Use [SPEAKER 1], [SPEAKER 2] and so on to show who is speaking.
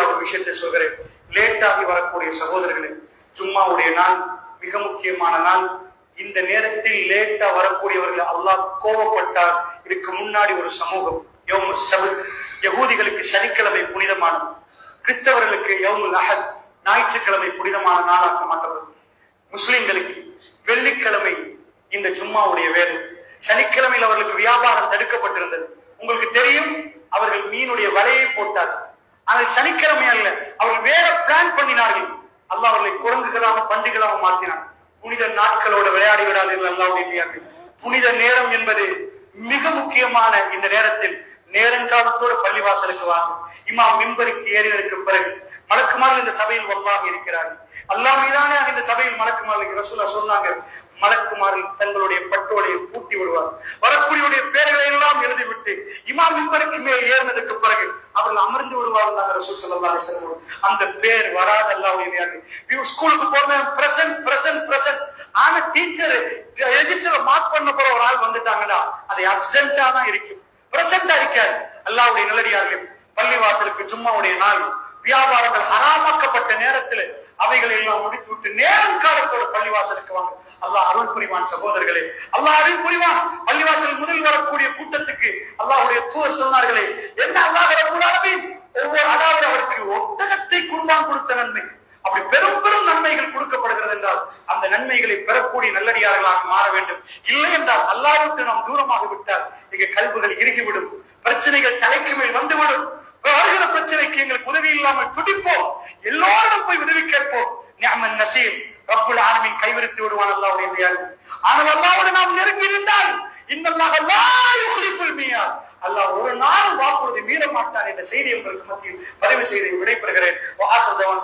[SPEAKER 1] இறுதியா ஒரு விஷயத்தை சொல்கிறேன். லேட்டாகி வரக்கூடிய சகோதரர்களே ஜும்மாவுடைய நாள் மிக முக்கியமான நாள். இந்த நேரத்தில் லேட்டா வரக்கூடியவர்கள் அல்லாஹ் கோபப்பட்டார் இதுக்கு முன்னாடி ஒரு சமூகம் யோமு சபத் யகூதிகளுக்கு சனிக்கிழமை புனிதமானது. கிறிஸ்தவர்களுக்கு யவுமுல் அஹத் ஞாயிற்றுக்கிழமை புனிதமான நாளாக மாற்றப்படும் முஸ்லிம்களுக்கு வெள்ளிக்கிழமை இந்த ஜும்மாவுடைய வேலை. சனிக்கிழமையில் அவர்களுக்கு வியாபாரம் தடுக்கப்பட்டிருந்தது. உங்களுக்கு தெரியும் அவர்கள் மீனுடைய வலையை போட்டார்கள். ஆனால் சனிக்கிழமை அல்ல அவர்கள் வேற பிளான் பண்ணினார்கள். அல்லாஹ் அவர்களை குரங்குகளாக பண்டிகளாக மாற்றினார் புனித நாட்களோட விளையாடி விடாதீர்கள் அல்லாவுடைய புனித நேரம் என்பது மிக முக்கியமான இந்த நேரத்தில் நேரங்காலத்தோட பள்ளிவாசலுக்கு வாங்க இமாம் மின்பருக்கு ஏறினருக்கு பிறகு மலக்குமார்கள் இந்த சபையில் வல்லாக இருக்கிறார்கள் அல்லாமீதானே இந்த சபையில் மலக்குமார்கள் ரசூலா சொன்னாங்க மலக்குமார்கள் தங்களுடைய பட்டோலையை பூட்டி விடுவார். வரக்கூடியவருடைய பேர்களை எல்லாம் எழுதிவிட்டு இமாம் மிம்பருக்கு மேல் ஏறினதுக்கு பிறகு அவர்கள் அமர்ந்து விடுவார்கள் ரசூல் சல்லா அலிஸ்லாம் அந்த பேர் வராத அல்லாவுடைய ஸ்கூலுக்கு போறேன் பிரசன்ட் பிரசன்ட் பிரசன்ட் ஆனா டீச்சர் ரெஜிஸ்டர் மார்க் பண்ண போற ஒரு ஆள் வந்துட்டாங்கன்னா அதை அப்சென்டா தான் இருக்கும் பிரசன்டா இருக்காது அல்லாவுடைய நல்லடியார்களே பள்ளிவாசலுக்கு ஜும்மாவுடைய நாள். வியாபாரங்கள் ஹராமாக்கப்பட்ட அவைகளை எல்லாம் முடித்து விட்டு நேரம் காலத்தோட பள்ளிவாசலுக்கு வாங்க. அல்லாஹ் அருள் புரிவான் சகோதரர்களே. அல்லாஹ் அருள் புரிவான். பள்ளிவாசல் முதல் வரக்கூடிய கூட்டத்துக்கு அல்லாஹுடைய தூர் சொன்னார்களே என்ன அல்லாஹ் ஒவ்வொரு அதாவது அவருக்கு ஒட்டகத்தை குருவான் கொடுத்த நன்மை. அப்படி பெரும் பெரும் நன்மைகள் கொடுக்கப்படுகிறது என்றால் அந்த நன்மைகளை பெறக்கூடிய நல்லடியார்களாக மாற வேண்டும். இல்லை என்றால் அல்லாவிட்டு நாம் தூரமாக விட்டால் இங்க கல்விகள் இறுகிவிடும். பிரச்சனைகள் தலைக்கு மேல் வந்துவிடும். வருகிற பிரச்சனைக்கு எங்களுக்கு உதவி இல்லாமல் துடிப்போம். எல்லோரும் போய் உதவி நசீர். ரப்புல் ஆலமின் கைவிரித்து விடுவான் அல்லாவுடைய மியாது ஆனால் அல்லாவோடு நாம் நெருங்கி இருந்தால் இன்னல்லாக மியார் அல்லாஹ் ஒரு நாள் வாக்குறுதி மீற மாட்டான் என்ற செய்தி உங்களுக்கு மத்தியில் பதிவு செய்து விடைபெறுகிறேன். வாசல் தவன்.